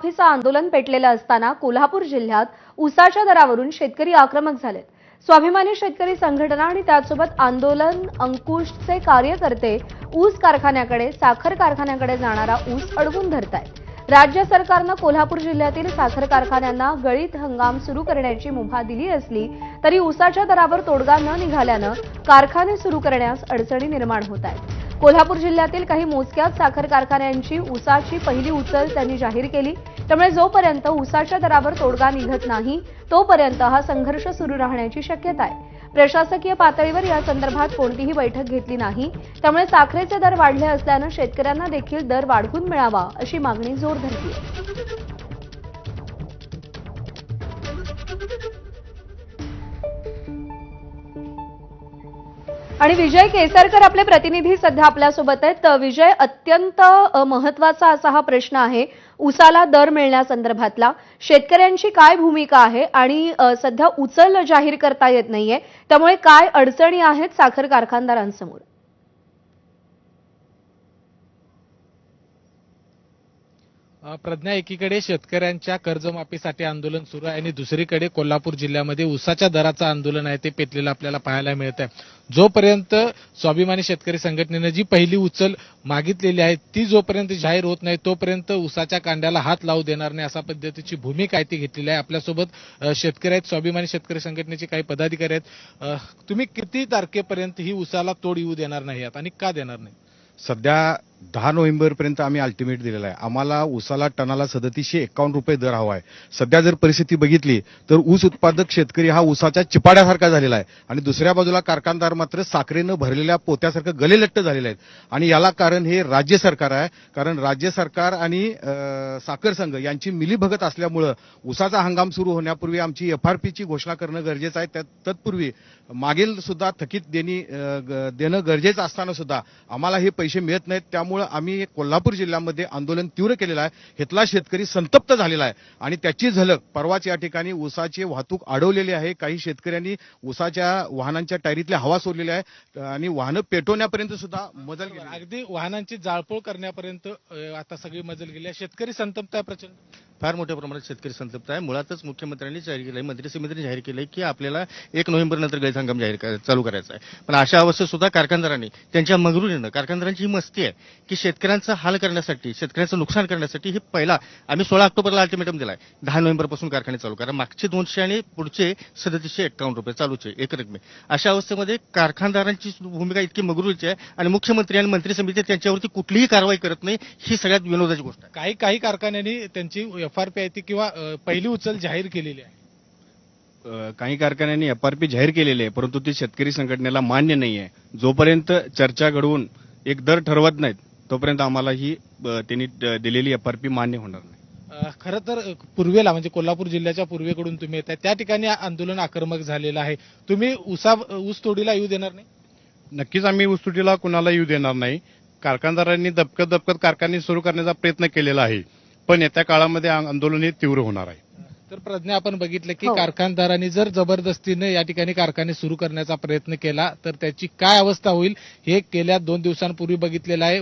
माफीचं आंदोलन पेटलेलं असताना कोल्हापूर जिल्ह्यात उसाच्या दरावरून शेतकरी आक्रमक झालेत. स्वाभिमानी शेतकरी संघटना आणि त्यासोबत आंदोलन अंकुशचे कार्यकर्ते ऊस कारखान्याकडे साखर कारखान्याकडे जाणारा ऊस अडवून धरतायत. राज्य सरकारनं कोल्हापूर जिल्ह्यातील साखर कारखान्यांना गळीत हंगाम सुरू करण्याची मुभा दिली असली तरी ऊसाच्या दरावर तोडगा न निघाल्यानं कारखाने सुरू करण्यास अडचणी निर्माण होत आहेत. कोल्हापूर जिल्ह्यातील काही मोजक्याच साखर कारखान्यांची ऊसाची पहिली उचल त्यांनी जाहीर केली. त्यामुळे जोपर्यंत ऊसाच्या दरावर तोडगा निघत नाही तोपर्यंत हा संघर्ष सुरू राहण्याची शक्यता आहे. प्रशासकीय पातळीवर या संदर्भात कोणतीही बैठक घेतली नाही. त्यामुळे साखरेचे दर वाढले असल्यानं शेतकऱ्यांना देखील दर वाढवून मिळावा अशी मागणी जोर धरली आणि विजय केसरकर आपले प्रतिनिधी सध्या आपल्यासोबत आहेत. तर विजय अत्यंत महत्त्वाचा असा हा प्रश्न आहे उसाला दर मिळण्यासंदर्भातला. शेतकऱ्यांची काय भूमिका आहे आणि सध्या उचल जाहीर करता येत नाहीये. त्यामुळे काय अडचणी आहेत साखर कारखानदारांसमोर? प्रज्ञा एकीकडे शेतकऱ्यांच्या कर्जमाफीसाठी आंदोलन सुरू आहे आणि दुसरीकडे कोल्हापूर जिल्ह्यामध्ये उसाच्या दराचं आंदोलन आहे ते पेटलेलं आपल्याला पाहायला मिळत आहे जोपर्यंत स्वाभिमानी शेतकरी संघटनेनं जी पहिली उचल मागितलेली आहे ती जोपर्यंत जाहीर होत नाही तोपर्यंत उसाच्या कांड्याला हात लावू देणार नाही अशा पद्धतीची भूमिका आहे ती घेतलेली आहे. आपल्यासोबत शेतकरी आहेत स्वाभिमानी शेतकरी संघटनेचे काही पदाधिकारी आहेत. तुम्ही किती तारखेपर्यंत ही उसाला तोड येऊ देणार नाही आणि का देणार नाही? सध्या दहा नोव्हेंबरपर्यंत आम्ही अल्टिमेट दिलेला आहे. आम्हाला ऊसाला टनाला सदतीसशे एकावन्न रुपये दर हवा आहे. सध्या जर परिस्थिती बघितली तर ऊस उत्पादक शेतकरी हा ऊसाच्या चिपाड्यासारखा झालेला आहे. आणि दुसऱ्या बाजूला कारखानदार मात्र साखरेनं भरलेल्या पोत्यासारखं गलेलट्ट झालेले आहेत आणि याला कारण हे राज्य सरकार आहे. कारण राज्य सरकार आणि साखर संघ यांची मिलीभगत असल्यामुळं ऊसाचा हंगाम सुरू होण्यापूर्वी आमची एफ आर पीची घोषणा करणं गरजेचं आहे. त्या तत्पूर्वी मागील सुद्धा थकीत देणी ग- देणं गरजेचं असताना सुद्धा आम्हाला हे पैसे मिळत नाहीत. त्यामुळं आम्ही कोल्हापूर जिल्ह्यामध्ये आंदोलन तीव्र केलेलं आहे. इथला शेतकरी संतप्त झालेला आहे. आणि त्याची झलक परवाच या ठिकाणी ऊसाची वाहतूक अडवलेली आहे. काही शेतकऱ्यांनी ऊसाच्या वाहनांच्या टायरीतली हवा सोडलेली आहे. आणि वाहनं पेटवण्यापर्यंत सुद्धा मजल केली आहे. अगदी वाहनांची जाळपोळ करण्यापर्यंत आता सगळी मजल गेली आहे. शेतकरी संतप्त आहे प्रचंड. फार मोठ्या प्रमाणात शेतकरी संतप्त आहे. मुळातच मुख्यमंत्र्यांनी जाहीर केलंय मंत्री समितीने जाहीर केलंय की आपल्याला एक नोव्हेंबर नंतर गळीत हंगाम जाहीर चालू करायचा आहे. पण अशा अवस्थेत सुद्धा कारखानदारांनी त्यांच्या मगरुरीनं कारखानदारांची ही मस्ती आहे. की शेतकऱ्यांचा हाल करण्यासाठी शेतकऱ्यांचं नुकसान करण्यासाठी हे पहिला आम्ही सोळा ऑक्टोबरला अल्टिमेटम दिलाय. दहा नोव्हेंबरपासून कारखाने चालू करा. मागचे दोनशे आणि पुढचे सदतीसशे एक्कावन्न रुपये चालूचे एक रकमे. अशा अवस्थेमध्ये कारखानदारांची भूमिका इतकी मगरुरीची आहे आणि मुख्यमंत्री आणि मंत्री समिती त्यांच्यावरती कुठलीही कारवाई करत नाही ही सगळ्यात विनोदाची गोष्ट आहे. काही काही कारखान्यांनी त्यांची एफ आर पी आहे ती किंवा पहिली उचल जाहीर केलेली आहे. काही कारखान्यांनी एफआरपी जाहीर केलेली आहे परंतु ती शेतकरी संघटनेला मान्य नाही आहे जोपर्यंत चर्चा घडवून एक दर ठरवत नाहीत तोपर्यंत आम्हाला ही त्यांनी दिलेली एफआरपी मान्य होणार नाही. खरं तर पूर्वेला म्हणजे कोल्हापूर जिल्ह्याच्या पूर्वेकडून तुम्ही येत आहे त्या ठिकाणी आंदोलन आक्रमक झालेलं आहे. तुम्ही ऊसा ऊस तोडीला येऊ देणार नाही? नक्कीच आम्ही ऊसतोडीला कुणाला येऊ देणार नाही. कारखानदारांनी दबकत दबकत कारखाने सुरू करण्याचा प्रयत्न केलेला आहे. पण येत्या काळामध्ये आंदोलन हे तीव्र होणार आहे. तर प्रज्ञा आपण बघितलं की हो. कारखानदारांनी जर जबरदस्तीने या ठिकाणी कारखाने सुरू करण्याचा प्रयत्न केला तर त्याची काय अवस्था होईल हे गेल्या दोन दिवसांपूर्वी बघितलेलं आहे.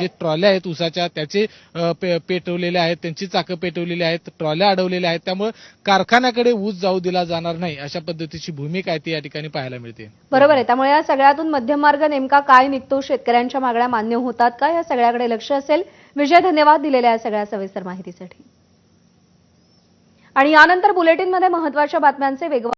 जे ट्रॉल्या आहेत उसाच्या त्याचे पेटवलेले आहेत त्यांची चाकं पेटवलेली आहेत ट्रॉल्या अडवलेल्या आहेत त्यामुळे कारखान्याकडे ऊस जाऊ दिला जाणार नाही अशा पद्धतीची भूमिका आहे ती या ठिकाणी पाहायला मिळते. बरोबर आहे. त्यामुळे या सगळ्यातून मध्यम मार्ग नेमका काय निघतो? शेतकऱ्यांच्या मागण्या मान्य होतात का? या सगळ्याकडे लक्ष असेल. विजय धन्यवाद दिलेल्या या सगळ्या सविस्तर माहितीसाठी. आणि यानंतर बुलेटिनमध्ये महत्त्वाच्या बातम्यांचे वेगवान